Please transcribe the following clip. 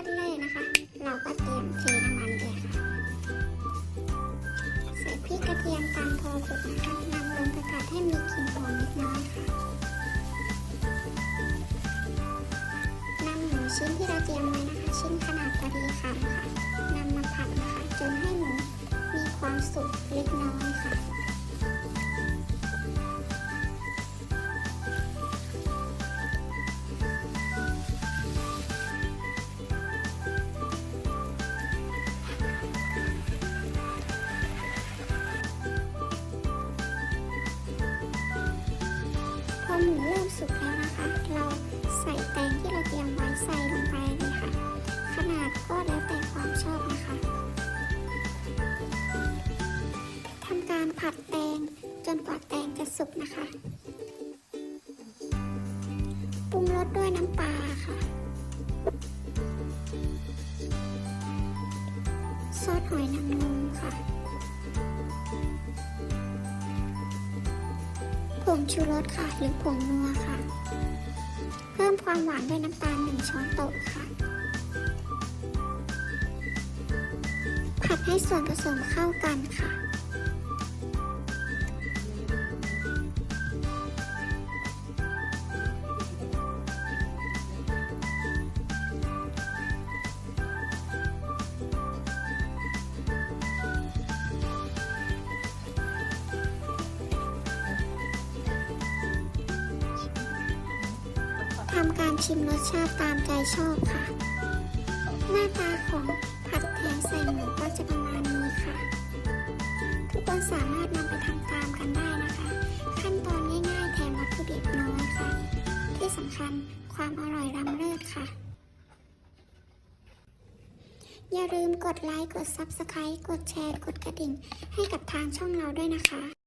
ขั้นแรกนะคะ เราก็เตรียมเทน้ำมันเลยค่ะใส่พริกกระเทียมตามพอสุกนะคะนำลงไปผัดให้มีกลิ่นหอมเล็กน้อยค่ะนำหมูชิ้นที่เราเตรียมไว้นะคะ ชิ้นขนาดพอดีคำค่ะนำมาผัดนะคะจนให้หมูมีความสุกเล็กน้อย สุกแล้วนะคะ เราใส่แตงที่เราเตรียมไว้ใส่ลงไปเลยค่ะ ขนาดก็แล้วแต่ความชอบนะคะทำการผัดแตงจนกว่าแตงจะสุกนะคะ ปรุงรสด้วยน้ำปลาค่ะ ซอสหอยนางรมค่ะ งชูรสค่ะ หรือผงนัวค่ะ เพิ่มความหวานด้วยน้ำตาลหนึ่งช้อนโต๊ะค่ะ ผัดให้ส่วนผสมเข้ากันค่ะำการชิมรสชาติตามใจชอบค่ะ หน้าตาของผัดแทงใส่หมูก็จะประมาณนี้ค่ะ ทุกคนสามารถนำไปทำตามกันได้นะคะ ขั้นตอนง่ายๆแถมวัตถุดิบน้อยค่ะ ที่สำคัญความอร่อยล้ำเลิศค่ะ อย่าลืมกดไลค์ กด Subscribe กดแชร์ กดกระดิ่ง ให้กับทางช่องเราด้วยนะคะ